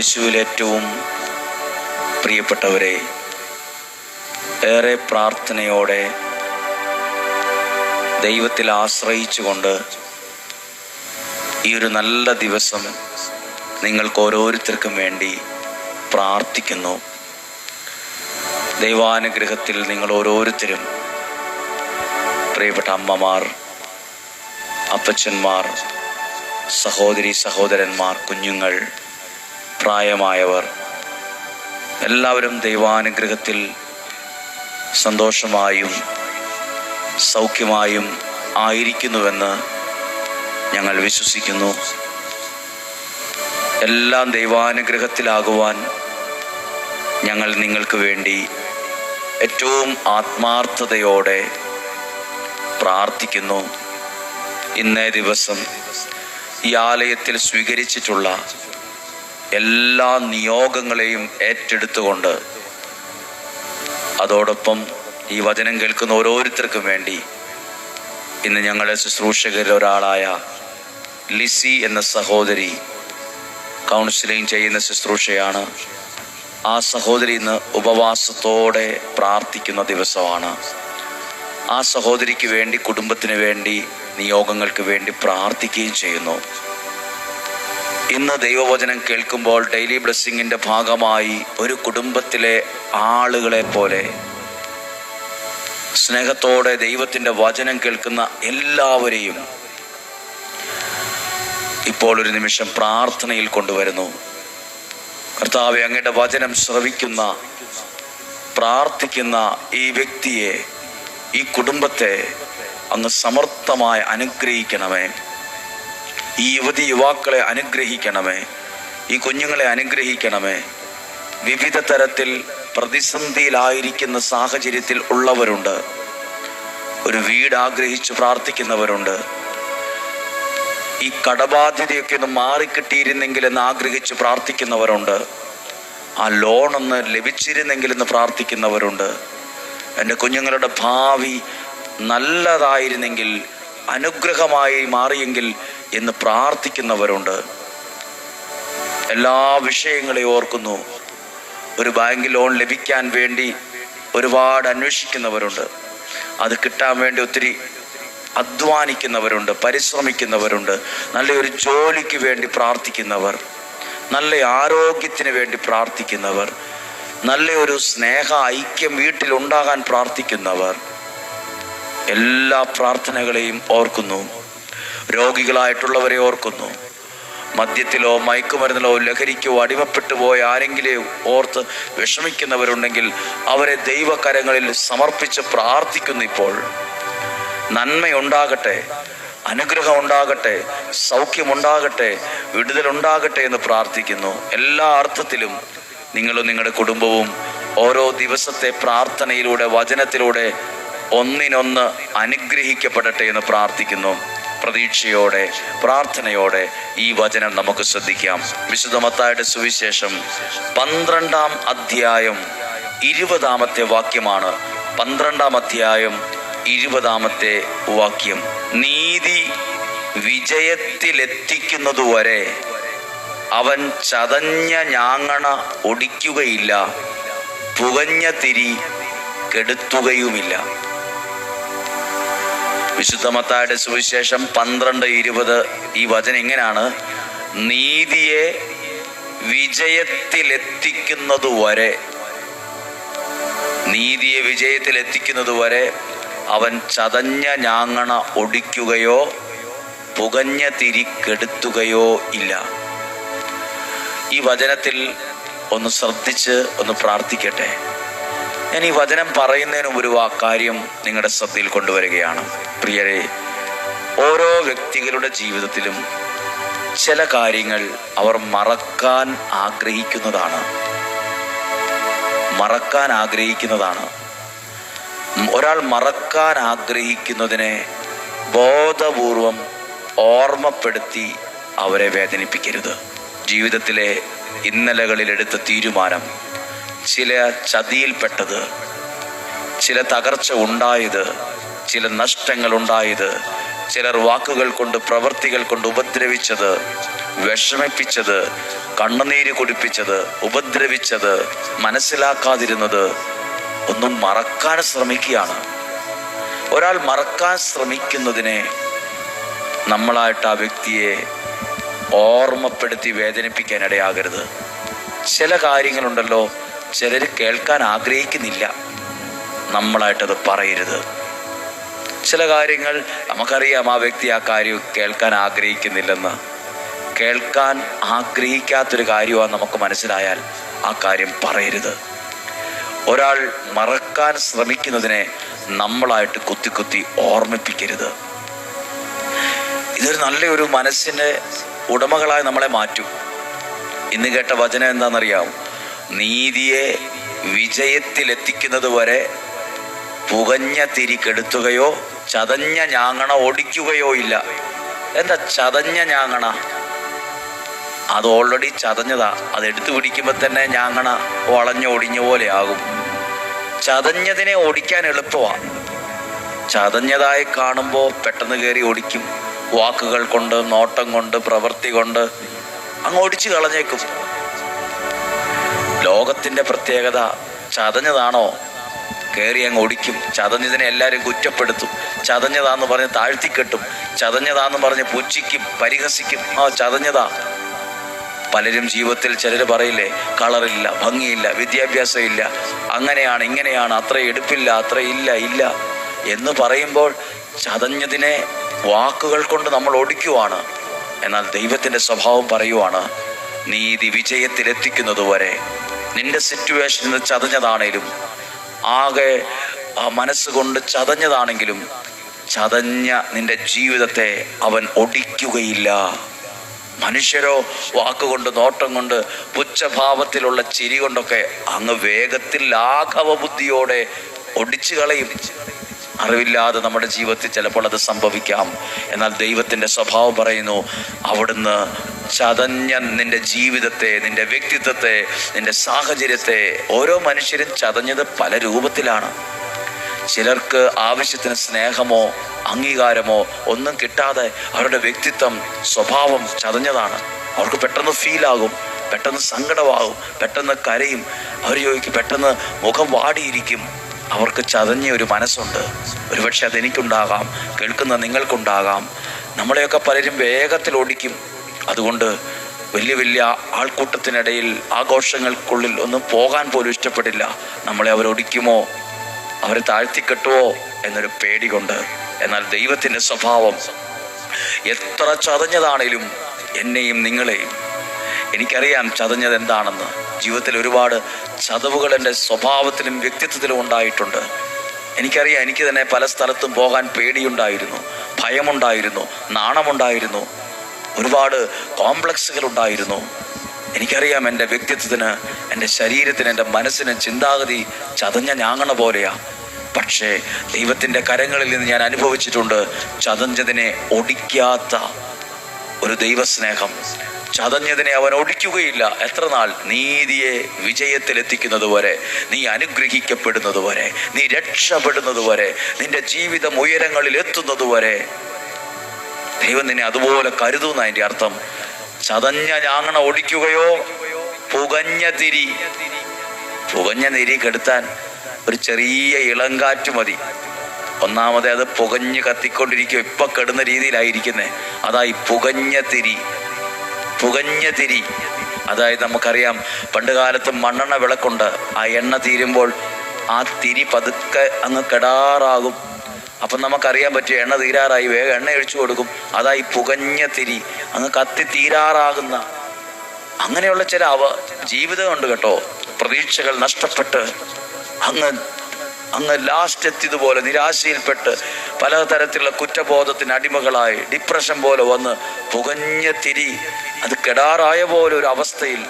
യേശുവിൽ ഏറ്റവും പ്രിയപ്പെട്ടവരെ ഏറെ പ്രാർത്ഥനയോടെ ദൈവത്തിൽ ആശ്രയിച്ചുകൊണ്ട് ഈ ഒരു നല്ല ദിവസം നിങ്ങൾക്ക് ഓരോരുത്തർക്കും വേണ്ടി പ്രാർത്ഥിക്കുന്നു. ദൈവാനുഗ്രഹത്തിൽ നിങ്ങൾ ഓരോരുത്തരും പ്രിയപ്പെട്ട അമ്മമാർ അപ്പച്ചന്മാർ സഹോദരി സഹോദരന്മാർ കുഞ്ഞുങ്ങൾ പ്രായമായവർ എല്ലാവരും ദൈവാനുഗ്രഹത്തിൽ സന്തോഷമായും സൗഖ്യമായും ആയിരിക്കുന്നുവെന്ന് ഞങ്ങൾ വിശ്വസിക്കുന്നു. എല്ലാം ദൈവാനുഗ്രഹത്തിലാകുവാൻ ഞങ്ങൾ നിങ്ങൾക്ക് വേണ്ടി ഏറ്റവും ആത്മാർത്ഥതയോടെ പ്രാർത്ഥിക്കുന്നു. ഇന്നേ ദിവസം ഈ ആലയത്തിൽ സ്വീകരിച്ചിട്ടുള്ള എല്ലാ നിയോഗങ്ങളെയും ഏറ്റെടുത്തുകൊണ്ട് അതോടൊപ്പം ഈ വചനം കേൾക്കുന്ന ഓരോരുത്തർക്കും വേണ്ടി ഇന്ന് ഞങ്ങളുടെ ശുശ്രൂഷകരിൽ ഒരാളായ ലിസി എന്ന സഹോദരി കൗൺസിലിംഗ് ചെയ്യുന്ന ശുശ്രൂഷയാണ്. ആ സഹോദരി ഇന്ന് ഉപവാസത്തോടെ പ്രാർത്ഥിക്കുന്ന ദിവസമാണ്. ആ സഹോദരിക്ക് വേണ്ടി കുടുംബത്തിന് വേണ്ടി നിയോഗങ്ങൾക്ക് വേണ്ടി പ്രാർത്ഥിക്കുകയും ചെയ്യുന്നു. ഇന്ന് ദൈവവചനം കേൾക്കുമ്പോൾ ഡെയിലി ബ്ലെസ്സിങ്ങിന്റെ ഭാഗമായി ഒരു കുടുംബത്തിലെ ആളുകളെ പോലെ സ്നേഹത്തോടെ ദൈവത്തിന്റെ വചനം കേൾക്കുന്ന എല്ലാവരെയും ഇപ്പോൾ ഒരു നിമിഷം പ്രാർത്ഥനയിൽ കൊണ്ടുവരുന്നു. കർത്താവ് അങ്ങയുടെ വചനം ശ്രവിക്കുന്ന പ്രാർത്ഥിക്കുന്ന ഈ വ്യക്തിയെ ഈ കുടുംബത്തെ അങ്ങ് സമർത്ഥമായി അനുഗ്രഹിക്കണമേ. ഈ യുവതി യുവാക്കളെ അനുഗ്രഹിക്കണമേ. ഈ കുഞ്ഞുങ്ങളെ അനുഗ്രഹിക്കണമേ. വിവിധ തരത്തിൽ പ്രതിസന്ധിയിലായിരിക്കുന്ന സാഹചര്യത്തിൽ ഉള്ളവരുണ്ട്. ഒരു വീട് ആഗ്രഹിച്ച് പ്രാർത്ഥിക്കുന്നവരുണ്ട്. ഈ കടബാധ്യതയൊക്കെ ഒന്ന് മാറിക്കിട്ടിയിരുന്നെങ്കിൽ എന്ന് ആഗ്രഹിച്ച് പ്രാർത്ഥിക്കുന്നവരുണ്ട്. ആ ലോൺ ഒന്ന് ലഭിച്ചിരുന്നെങ്കിൽ എന്ന് പ്രാർത്ഥിക്കുന്നവരുണ്ട്. എന്റെ കുഞ്ഞുങ്ങളുടെ ഭാവി നല്ലതായിരുന്നെങ്കിൽ അനുഗ്രഹമായി മാറിയെങ്കിൽ എന്ന് പ്രാർത്ഥിക്കുന്നവരുണ്ട്. എല്ലാ വിഷയങ്ങളെയും ഓർക്കുന്നു. ഒരു ബാങ്ക് ലോൺ ലഭിക്കാൻ വേണ്ടി ഒരുപാട് അന്വേഷിക്കുന്നവരുണ്ട്. അത് കിട്ടാൻ വേണ്ടി ഒത്തിരി അധ്വാനിക്കുന്നവരുണ്ട് പരിശ്രമിക്കുന്നവരുണ്ട്. നല്ലൊരു ജോലിക്ക് വേണ്ടി പ്രാർത്ഥിക്കുന്നവർ നല്ല ആരോഗ്യത്തിന് വേണ്ടി പ്രാർത്ഥിക്കുന്നവർ നല്ലൊരു സ്നേഹ ഐക്യം വീട്ടിലുണ്ടാകാൻ പ്രാർത്ഥിക്കുന്നവർ. എല്ലാ പ്രാർത്ഥനകളെയും ഓർക്കുന്നു. രോഗികളായിട്ടുള്ളവരെ ഓർക്കുന്നു. മദ്യത്തിലോ മയക്കുമരുന്നിലോ ലഹരിക്കോ അടിമപ്പെട്ടു പോയ ആരെങ്കിലും ഓർത്ത് വിഷമിക്കുന്നവരുണ്ടെങ്കിൽ അവരെ ദൈവകരങ്ങളിൽ സമർപ്പിച്ച് പ്രാർത്ഥിക്കുന്നു ഇപ്പോൾ. നന്മയുണ്ടാകട്ടെ അനുഗ്രഹം ഉണ്ടാകട്ടെ സൗഖ്യമുണ്ടാകട്ടെ വിടുതലുണ്ടാകട്ടെ എന്ന് പ്രാർത്ഥിക്കുന്നു. എല്ലാ അർത്ഥത്തിലും നിങ്ങളും നിങ്ങളുടെ കുടുംബവും ഓരോ ദിവസത്തെ പ്രാർത്ഥനയിലൂടെ വചനത്തിലൂടെ ഒന്നിനൊന്ന് അനുഗ്രഹിക്കപ്പെടട്ടെ എന്ന് പ്രാർത്ഥിക്കുന്നു. പ്രതീക്ഷയോടെ പ്രാർത്ഥനയോടെ ഈ വചനം നമുക്ക് ശ്രദ്ധിക്കാം. വിശുദ്ധമത്തായുടെ സുവിശേഷം പന്ത്രണ്ടാം അധ്യായം ഇരുപതാമത്തെ വാക്യമാണ്. പന്ത്രണ്ടാം അധ്യായം ഇരുപതാമത്തെ വാക്യം. നീതി വിജയത്തിലെത്തിക്കുന്നതുവരെ അവൻ ചതഞ്ഞ ഞാങ്ങണ ഒടിക്കുകയില്ല പുകഞ്ഞ തിരി കെടുത്തുകയുമില്ല. വിശുദ്ധമത്തായുടെ സുവിശേഷം പന്ത്രണ്ട് ഇരുപത് ഈ വചനം ഇങ്ങനെയാണ് നീതിയെ വിജയത്തിലെത്തിക്കുന്നതുവരെ നീതിയെ വിജയത്തിലെത്തിക്കുന്നതുവരെ അവൻ ചതഞ്ഞ ഞാങ്ങണ ഒടിക്കുകയോ പുകഞ്ഞ തിരി കെടുത്തുകയോ ഇല്ല. ഈ വചനത്തിൽ ഒന്ന് ശ്രദ്ധിച്ച് ഒന്ന് പ്രാർത്ഥിക്കട്ടെ. ഞാൻ ഈ വചനം പറയുന്നതിന് ഒരു വാക്കാര്യം കാര്യം നിങ്ങളുടെ ശ്രദ്ധയിൽ കൊണ്ടുവരികയാണ്. പ്രിയരെ ഓരോ വ്യക്തികളുടെ ജീവിതത്തിലും ചില കാര്യങ്ങൾ അവർ മറക്കാൻ ആഗ്രഹിക്കുന്നതാണ്. മറക്കാൻ ആഗ്രഹിക്കുന്നതാണ്. ഒരാൾ മറക്കാൻ ആഗ്രഹിക്കുന്നതിനെ ബോധപൂർവം ഓർമ്മപ്പെടുത്തി അവരെ വേദനിപ്പിക്കരുത്. ജീവിതത്തിലെ ഇന്നലകളിൽ എടുത്ത തീരുമാനം ചില ചതിയിൽപ്പെട്ടത് ചില തകർച്ച ഉണ്ടായത് ചില നഷ്ടങ്ങൾ ഉണ്ടായത് ചിലർ വാക്കുകൾ കൊണ്ട് പ്രവൃത്തികൾ കൊണ്ട് ഉപദ്രവിച്ചത് വിഷമിപ്പിച്ചത് കണ്ണുനീര് കുടിപ്പിച്ചത് ഉപദ്രവിച്ചത് മനസ്സിലാക്കാതിരുന്നത് ഒന്നും മറക്കാൻ ശ്രമിക്കുകയാണ്. ഒരാൾ മറക്കാൻ ശ്രമിക്കുന്നതിനെ നമ്മളായിട്ട് ആ വ്യക്തിയെ ഓർമ്മപ്പെടുത്തി വേദനിപ്പിക്കാൻ ഇടയാകരുത്. ചില കാര്യങ്ങളുണ്ടല്ലോ ചിലർ കേൾക്കാൻ ആഗ്രഹിക്കുന്നില്ല. നമ്മളായിട്ടത് പറയരുത്. ചില കാര്യങ്ങൾ നമുക്കറിയാം ആ വ്യക്തി ആ കാര്യം കേൾക്കാൻ ആഗ്രഹിക്കുന്നില്ലെന്ന്. കേൾക്കാൻ ആഗ്രഹിക്കാത്തൊരു കാര്യമാണ് നമുക്ക് മനസ്സിലായാൽ ആ കാര്യം പറയരുത്. ഒരാൾ മറക്കാൻ ശ്രമിക്കുന്നതിനെ നമ്മളായിട്ട് കുത്തി കുത്തി ഓർമ്മിപ്പിക്കരുത്. ഇതൊരു നല്ലൊരു മനസ്സിന്റെ ഉടമകളായി നമ്മളെ മാറ്റും. ഇന്ന് കേട്ട വചനം എന്താണെന്നറിയാം നീതിയെ വിജയത്തിലെത്തിക്കുന്നത് വരെ പുകഞ്ഞ തിരിക്കെടുത്തുകയോ ചതഞ്ഞ ഞാങ്ങണ ഓടിക്കുകയോ ഇല്ല. എന്താ ചതഞ്ഞ ഞാങ്ങണ? അത് ഓൾറെഡി ചതഞ്ഞതാ. അത് എടുത്തു പിടിക്കുമ്പോൾ തന്നെ ഞാങ്ങണ വളഞ്ഞൊടിഞ്ഞ പോലെ ആകും. ചതഞ്ഞതിനെ ഓടിക്കാൻ എളുപ്പമാണ് ചതഞ്ഞതായി കാണുമ്പോൾ പെട്ടെന്ന് കയറി ഓടിക്കും. വാക്കുകൾ കൊണ്ട് നോട്ടം കൊണ്ട് പ്രവൃത്തി കൊണ്ട് അങ്ങ് ഓടിച്ചു കളഞ്ഞേക്കും. ലോകത്തിന്റെ പ്രത്യേകത ചതഞ്ഞതാണോ? കയറി അങ്ങ് ഒടിക്കും ചതഞ്ഞതിനെ എല്ലാവരും കുറ്റപ്പെടുത്തും. ചതഞ്ഞതാന്ന് പറഞ്ഞ് താഴ്ത്തിക്കെട്ടും. ചതഞ്ഞതാന്ന് പറഞ്ഞ് പുച്ഛിക്കും പരിഹസിക്കും. ആ ചതഞ്ഞതാ. പലരും ജീവിതത്തിൽ ചിലർ പറയില്ലേ കളറില്ല ഭംഗിയില്ല വിദ്യാഭ്യാസം ഇല്ല അങ്ങനെയാണ് ഇങ്ങനെയാണ് അത്ര എടുപ്പില്ല അത്ര ഇല്ല ഇല്ല എന്ന് പറയുമ്പോൾ ചതഞ്ഞതിനെ വാക്കുകൾ കൊണ്ട് നമ്മൾ ഒടിക്കുവാണ് എന്നാൽ ദൈവത്തിന്റെ സ്വഭാവം പറയുവാണ് നീതി വിജയത്തിലെത്തിക്കുന്നത് വരെ നിന്റെ സിറ്റുവേഷൻ ചതഞ്ഞതാണേലും ആകെ മനസ്സുകൊണ്ട് ചതഞ്ഞതാണെങ്കിലും ചതഞ്ഞ നിന്റെ ജീവിതത്തെ അവൻ ഒടിക്കുകയില്ല. മനുഷ്യരോ വാക്കുകൊണ്ട് നോട്ടം കൊണ്ട് പുച്ഛഭാവത്തിലുള്ള ചിരി കൊണ്ടൊക്കെ അങ്ങ് വേഗത്തിൽ ലാഘവ ബുദ്ധിയോടെ ഒടിച്ചു കളയും. അറിവില്ലാതെ നമ്മുടെ ജീവിതത്തിൽ ചിലപ്പോൾ അത് സംഭവിക്കാം. എന്നാൽ ദൈവത്തിന്റെ സ്വഭാവം പറയുന്നു അവിടുന്ന് ചതഞ്ഞ നിന്റെ ജീവിതത്തെ നിന്റെ വ്യക്തിത്വത്തെ നിന്റെ സാഹചര്യത്തെ ഓരോ മനുഷ്യരും ചതഞ്ഞത് പല രൂപത്തിലാണ്. ചിലർക്ക് ആവശ്യത്തിന് സ്നേഹമോ അംഗീകാരമോ ഒന്നും കിട്ടാതെ അവരുടെ വ്യക്തിത്വം സ്വഭാവം ചതഞ്ഞതാണ്. അവർക്ക് പെട്ടെന്ന് ഫീലാകും പെട്ടെന്ന് സങ്കടമാകും പെട്ടെന്ന് കരയും. അവർ ചോദിക്കും പെട്ടെന്ന് മുഖം വാടിയിരിക്കും. അവർക്ക് ചതഞ്ഞ ഒരു മനസ്സുണ്ട്. ഒരുപക്ഷെ അതെനിക്കുണ്ടാകാം കേൾക്കുന്ന നിങ്ങൾക്കുണ്ടാകാം. നമ്മളെയൊക്കെ പലരും വേഗത്തിൽ ഓടിക്കും. അതുകൊണ്ട് വലിയ വലിയ ആൾക്കൂട്ടത്തിനിടയിൽ ആഘോഷങ്ങൾക്കുള്ളിൽ ഒന്നും പോകാൻ പോലും ഇഷ്ടപ്പെടില്ല. നമ്മളെ അവരൊടിക്കുമോ അവരെ താഴ്ത്തിക്കെട്ടുവോ? എന്നൊരു പേടി കൊണ്ട് എന്നാൽ ദൈവത്തിന്റെ സ്വഭാവം എത്ര ചതഞ്ഞതാണേലും എന്നെയും നിങ്ങളെയും. എനിക്കറിയാം ചതഞ്ഞത് എന്താണെന്ന്. ജീവിതത്തിൽ ഒരുപാട് ചതവുകൾ എന്റെ സ്വഭാവത്തിലും വ്യക്തിത്വത്തിലും ഉണ്ടായിട്ടുണ്ട്. എനിക്കറിയാം എനിക്ക് തന്നെ പല സ്ഥലത്തും പോകാൻ പേടിയുണ്ടായിരുന്നു. ഭയമുണ്ടായിരുന്നു. നാണമുണ്ടായിരുന്നു. ഒരുപാട് കോംപ്ലക്സുകൾ ഉണ്ടായിരുന്നു. എനിക്കറിയാം എന്റെ വ്യക്തിത്വത്തിന് എന്റെ ശരീരത്തിന് എന്റെ മനസ്സിന് ചിന്താഗതി ചതഞ്ഞ ഞാങ്ങണ പോലെയാ. പക്ഷേ ദൈവത്തിന്റെ കരങ്ങളിൽ നിന്ന് ഞാൻ അനുഭവിച്ചിട്ടുണ്ട് ചതഞ്ഞതിനെ ഒടിക്കാത്ത ഒരു ദൈവസ്നേഹം. ചതഞ്ഞതിനെ അവൻ ഒടിക്കുകയില്ല. എത്ര നാൾ നീതിയെ വിജയത്തിലെത്തിക്കുന്നത് വരെ നീ അനുഗ്രഹിക്കപ്പെടുന്നത് വരെ നീ രക്ഷപ്പെടുന്നത് വരെ നിന്റെ ജീവിതം ഉയരങ്ങളിൽ എത്തുന്നത് വരെ ദൈവം നിന്നെ അതുപോലെ കരുതുന്ന അതിന്റെ അർത്ഥം. ചതഞ്ഞ ഞാങ്ങണ ഒടിക്കുകയോ പുകഞ്ഞ തിരി. പുകഞ്ഞ തിരി കെടുത്താൻ ഒരു ചെറിയ ഇളങ്കാറ്റ് മതി. ഒന്നാമത് അത് പുകഞ്ഞ് കത്തിക്കൊണ്ടിരിക്കും ഇപ്പൊ കെടുന്ന രീതിയിലായിരിക്കുന്നേ. അതാ ഈ പുകഞ്ഞ തിരി. പുകഞ്ഞ തിരി. അതായത് നമുക്കറിയാം പണ്ട് കാലത്ത് മണ്ണെണ്ണ വിളക്കുണ്ട്. ആ എണ്ണ തീരുമ്പോൾ ആ തിരി പതുക്കെ അങ്ങ് കെടാറാകും. അപ്പം നമുക്കറിയാൻ പറ്റിയ എണ്ണ തീരാറായി വേഗം എണ്ണ ഒഴിച്ചു കൊടുക്കും. അതാ ഈ പുകഞ്ഞ തിരി. അങ്ങ് കത്തി തീരാറാകുന്ന. അങ്ങനെയുള്ള ചില അവ ജീവിതമുണ്ട് കേട്ടോ. പ്രതീക്ഷകൾ നഷ്ടപ്പെട്ട് അങ്ങ് അങ്ങ് ലാസ്റ്റ് എത്തിയതുപോലെ നിരാശയിൽപ്പെട്ട് പലതരത്തിലുള്ള കുറ്റബോധത്തിന് അടിമകളായി ഡിപ്രഷൻ പോലെ വന്ന് പുകഞ്ഞ തിരി. അത് കെടാറായ പോലെ ഒരു അവസ്ഥയിൽ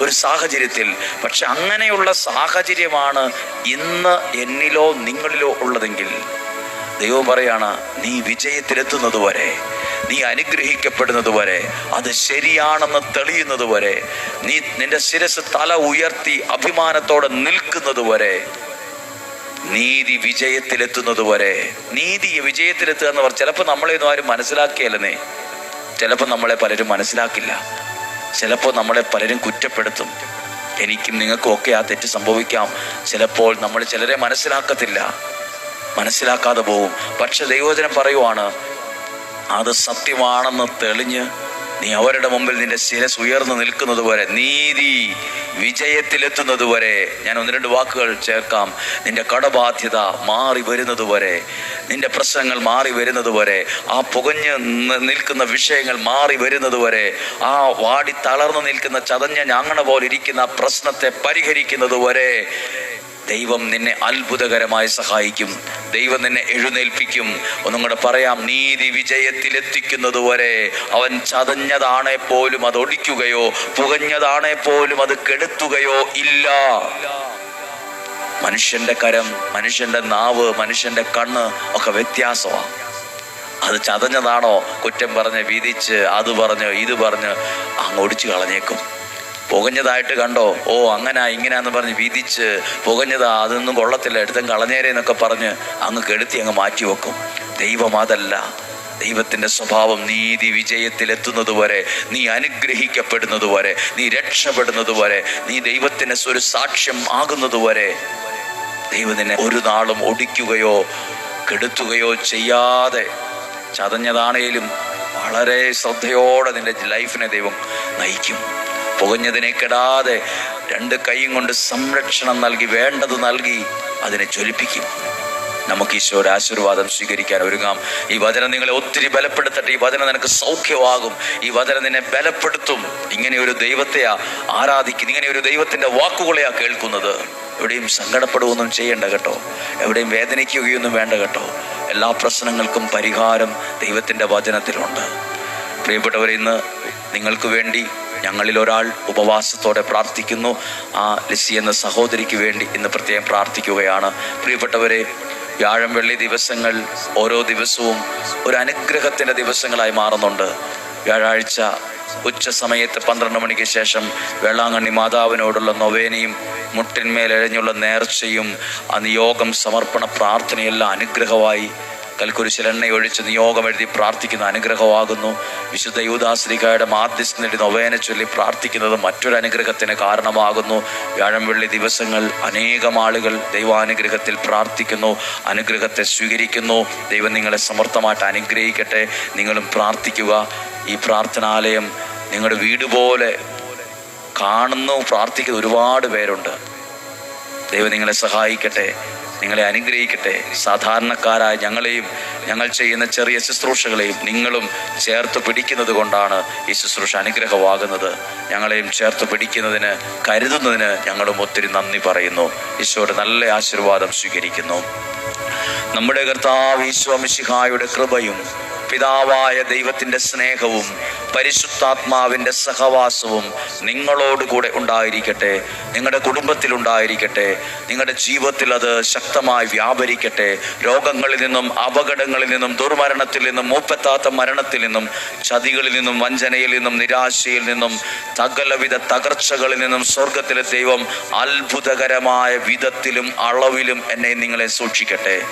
ഒരു സാഹചര്യത്തിൽ. പക്ഷെ അങ്ങനെയുള്ള സാഹചര്യമാണ് ഇന്ന് എന്നിലോ നിങ്ങളിലോ ഉള്ളതെങ്കിൽ. ദൈവം പറയാണ് നീ വിജയത്തിലെത്തുന്നത് വരെ നീ അനുഗ്രഹിക്കപ്പെടുന്നത് വരെ അത് ശരിയാണെന്ന് തെളിയുന്നത് വരെ നീ നിന്റെ ശിരസ് തല ഉയർത്തി അഭിമാനത്തോടെ നിൽക്കുന്നത് വരെ നീതി വിജയത്തിലെത്തുന്നത് വരെ നീതി വിജയത്തിലെത്തുക എന്ന് പറഞ്ഞാൽ ചിലപ്പോൾ നമ്മളെ ഒന്നും ആരും മനസ്സിലാക്കിയല്ലെന്നേ. ചിലപ്പോൾ നമ്മളെ പലരും മനസ്സിലാക്കില്ല. ചിലപ്പോൾ നമ്മളെ പലരും കുറ്റപ്പെടുത്തും. എനിക്കും നിങ്ങൾക്കും ഒക്കെ ആ തെറ്റ് സംഭവിക്കാം. ചിലപ്പോൾ നമ്മൾ ചിലരെ മനസ്സിലാക്കത്തില്ല. മനസ്സിലാക്കാതെ പോവും. പക്ഷെ ദൈവജനം പറയുവാണ് അത് സത്യമാണെന്ന് തെളിഞ്ഞ് നീ അവരുടെ മുമ്പിൽ നിന്റെ ശിരസ് ഉയർന്നു നിൽക്കുന്നത് വരെ നീതി വിജയത്തിലെത്തുന്നത് വരെ ഞാൻ ഒന്ന് രണ്ട് വാക്കുകൾ ചേർക്കാം. നിന്റെ കടബാധ്യത മാറി വരുന്നത് വരെ നിന്റെ പ്രശ്നങ്ങൾ മാറി വരുന്നത് വരെ ആ പുകഞ്ഞ് നിൽക്കുന്ന വിഷയങ്ങൾ മാറി വരുന്നത് വരെ ആ വാടി തളർന്നു നിൽക്കുന്ന ചതഞ്ഞ ഞാങ്ങണ പോലെ ഇരിക്കുന്ന പ്രശ്നത്തെ പരിഹരിക്കുന്നത് വരെ ദൈവം നിന്നെ അത്ഭുതകരമായി സഹായിക്കും. ദൈവം നിന്നെ എഴുന്നേൽപ്പിക്കും. ഒന്നും കൂടെ പറയാം നീതി വിജയത്തിലെത്തിക്കുന്നത് വരെ അവൻ ചതഞ്ഞതാണെ പോലും അത് ഒടിക്കുകയോ പുകഞ്ഞതാണെ പോലും അത് കെടുത്തുകയോ ഇല്ല. മനുഷ്യന്റെ കരം മനുഷ്യന്റെ നാവ് മനുഷ്യന്റെ കണ്ണ് ഒക്കെ വ്യത്യാസമാണ് അത് ചതഞ്ഞതാണോ? കുറ്റം പറഞ്ഞ് വിധിച്ച് അത് പറഞ്ഞ് ഇത് പറഞ്ഞ് അങ്ങ് ഒടിച്ചു കളഞ്ഞേക്കും. പുകഞ്ഞതായിട്ട് കണ്ടോ? ഓ അങ്ങനെ ഇങ്ങനെയാന്ന് പറഞ്ഞ് വിധിച്ച് പുകഞ്ഞതാ അതൊന്നും കൊള്ളത്തില്ല എടുത്തും കളഞ്ഞേരെ എന്നൊക്കെ പറഞ്ഞ് അങ്ങ് കെടുത്തി അങ്ങ് മാറ്റി വെക്കും. ദൈവം അതല്ല. ദൈവത്തിന്റെ സ്വഭാവം നീതി വിജയത്തിലെത്തുന്നത് വരെ നീ അനുഗ്രഹിക്കപ്പെടുന്നത് വരെ നീ രക്ഷപ്പെടുന്നത് വരെ നീ ദൈവത്തിന് ഒരു സാക്ഷ്യം ആകുന്നത് വരെ ദൈവത്തിനെ ഒരു നാളും ഒടിക്കുകയോ കെടുത്തുകയോ ചെയ്യാതെ ചതഞ്ഞതാണേലും വളരെ ശ്രദ്ധയോടെ നിന്റെ ലൈഫിനെ ദൈവം നയിക്കും. പുകഞ്ഞതിനെ കെടാതെ രണ്ട് കൈയും കൊണ്ട് സംരക്ഷണം നൽകി വേണ്ടത് നൽകി അതിനെ ജ്വലിപ്പിക്കും. നമുക്ക് ഈശോയുടെ ആശീർവാദം സ്വീകരിക്കാൻ ഒരുങ്ങാം. ഈ വചനം നിങ്ങളെ ഒത്തിരി ബലപ്പെടുത്തട്ടെ. ഈ വചനം നിനക്ക് സൗഖ്യമാകും. ഈ വചനം നിന്നെ ബലപ്പെടുത്തും. ഇങ്ങനെ ഒരു ദൈവത്തെയാ ആരാധിക്കും ഇങ്ങനെ ഒരു ദൈവത്തിന്റെ വാക്കുകളെയാ കേൾക്കുന്നത്. എവിടെയും സങ്കടപ്പെടുകയൊന്നും ചെയ്യേണ്ട കേട്ടോ. എവിടെയും വേദനിക്കുകയൊന്നും വേണ്ട കേട്ടോ. എല്ലാ പ്രശ്നങ്ങൾക്കും പരിഹാരം ദൈവത്തിന്റെ വചനത്തിലുണ്ട്. പ്രിയപ്പെട്ടവരെ ഇന്ന് നിങ്ങൾക്ക് വേണ്ടി ഞങ്ങളിൽ ഒരാൾ ഉപവാസത്തോടെ പ്രാർത്ഥിക്കുന്നു. ആ ലിസി എന്ന സഹോദരിക്ക് വേണ്ടി ഇന്ന് പ്രത്യേകം പ്രാർത്ഥിക്കുകയാണ്. പ്രിയപ്പെട്ടവരെ വ്യാഴം വെള്ളി ദിവസങ്ങൾ ഓരോ ദിവസവും ഒരു അനുഗ്രഹത്തിന്റെ ദിവസങ്ങളായി മാറുന്നുണ്ട്. വ്യാഴാഴ്ച ഉച്ച സമയത്ത് പന്ത്രണ്ട് മണിക്ക് ശേഷം വേളാങ്കണ്ണി മാതാവിനോടുള്ള നൊവേനയും മുട്ടിന്മേലഴിഞ്ഞുള്ള നേർച്ചയും ആ നിയോഗം സമർപ്പണ പ്രാർത്ഥനയെല്ലാം അനുഗ്രഹമായി കൽക്കുരിശിൽ എണ്ണയൊഴിച്ച് നിയോഗം എഴുതി പ്രാർത്ഥിക്കുന്ന അനുഗ്രഹമാകുന്നു. വിശുദ്ധ യൂദാശ്രീകായുടെ മാധ്യസ്ഥ നേടി നൊവേന ചൊല്ലി പ്രാർത്ഥിക്കുന്നത് മറ്റൊരു അനുഗ്രഹത്തിന് കാരണമാകുന്നു. വ്യാഴം വെള്ളി ദിവസങ്ങൾ അനേകം ആളുകൾ ദൈവാനുഗ്രഹത്തിൽ പ്രാർത്ഥിക്കുന്നു. അനുഗ്രഹത്തെ സ്വീകരിക്കുന്നു. ദൈവം നിങ്ങളെ സമർത്ഥമായിട്ട് അനുഗ്രഹിക്കട്ടെ. നിങ്ങളും പ്രാർത്ഥിക്കുക. ഈ പ്രാർത്ഥനാലയം നിങ്ങളുടെ വീട് പോലെ കാണുന്നു പ്രാർത്ഥിക്കുന്ന ഒരുപാട് പേരുണ്ട്. ദൈവം നിങ്ങളെ സഹായിക്കട്ടെ. നിങ്ങളെ അനുഗ്രഹിക്കട്ടെ. സാധാരണക്കാരായ ഞങ്ങളെയും ഞങ്ങൾ ചെയ്യുന്ന ചെറിയ ശുശ്രൂഷകളെയും നിങ്ങളും ചേർത്ത് പിടിക്കുന്നത് കൊണ്ടാണ് ഈ ശുശ്രൂഷ അനുഗ്രഹമാകുന്നത്. ഞങ്ങളെയും ചേർത്ത് പിടിക്കുന്നതിന് കരുതുന്നതിന് ഞങ്ങളും ഒത്തിരി നന്ദി പറയുന്നു. ഈശോയുടെ നല്ല ആശീർവാദം സ്വീകരിക്കുന്നു. നമ്മുടെ കർത്താവ് ഈശോ മിശിഹായുടെ കൃപയും പിതാവായ ദൈവത്തിന്റെ സ്നേഹവും പരിശുദ്ധാത്മാവിന്റെ സഹവാസവും നിങ്ങളോട് കൂടെ ഉണ്ടായിരിക്കട്ടെ. നിങ്ങളുടെ കുടുംബത്തിൽ ഉണ്ടായിരിക്കട്ടെ. നിങ്ങളുടെ ജീവിതത്തിൽ അത് ശക്തമായി വ്യാപരിക്കട്ടെ. രോഗങ്ങളിൽ നിന്നും അപകടങ്ങളിൽ നിന്നും ദുർമരണത്തിൽ നിന്നും മൂപ്പത്താത്ത മരണത്തിൽ നിന്നും ചതികളിൽ നിന്നും വഞ്ചനയിൽ നിന്നും നിരാശയിൽ നിന്നും തകലവിധ തകർച്ചകളിൽ നിന്നും സ്വർഗത്തിലെ ദൈവം അത്ഭുതകരമായ വിധത്തിലും അളവിലും എന്നെ നിങ്ങളെ സൂക്ഷിക്കട്ടെ.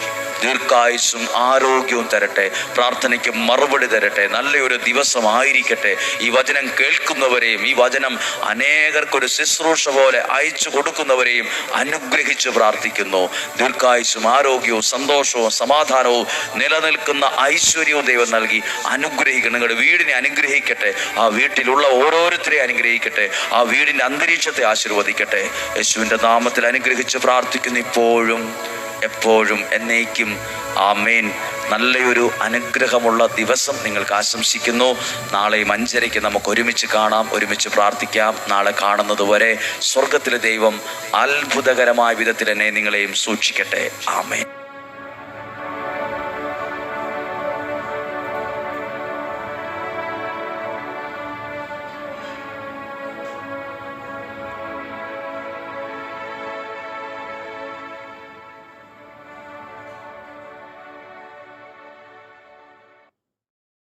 ദീർഘായുസും ആരോഗ്യവും തരട്ടെ. പ്രാർത്ഥനയ്ക്ക് മറുപടി തരട്ടെ? നല്ലൊരു ദിവസമായിരിക്കട്ടെ. ഈ വചനം കേൾക്കുന്നവരെയും ഈ വചനം അനേകർക്കൊരു ശുശ്രൂഷ പോലെ അയച്ചു കൊടുക്കുന്നവരെയും അനുഗ്രഹിച്ച് പ്രാർത്ഥിക്കുന്നു. ദീർഘായുസും ആരോഗ്യവും സന്തോഷവും സമാധാനവും നിലനിൽക്കുന്ന ഐശ്വര്യവും ദൈവം നൽകി അനുഗ്രഹിക്കണം നിങ്ങളുടെ വീടിനെ അനുഗ്രഹിക്കട്ടെ. ആ വീട്ടിലുള്ള ഓരോരുത്തരെയും അനുഗ്രഹിക്കട്ടെ. ആ വീടിന്റെ അന്തരീക്ഷത്തെ ആശീർവദിക്കട്ടെ. യേശുവിന്റെ നാമത്തിൽ അനുഗ്രഹിച്ച് പ്രാർത്ഥിക്കുന്നു ഇപ്പോഴും എപ്പോഴും എന്നേക്കും. ആമേൻ. നല്ലൊരു അനുഗ്രഹമുള്ള ദിവസം നിങ്ങൾക്ക് ആശംസിക്കുന്നു. നാളെയും അഞ്ചരയ്ക്ക് നമുക്ക് ഒരുമിച്ച് കാണാം ഒരുമിച്ച് പ്രാർത്ഥിക്കാം. നാളെ കാണുന്നത് വരെ സ്വർഗത്തിലെ ദൈവം അത്ഭുതകരമായ വിധത്തിൽ എന്നെ നിങ്ങളെയും സൂക്ഷിക്കട്ടെ. ആമേൻ.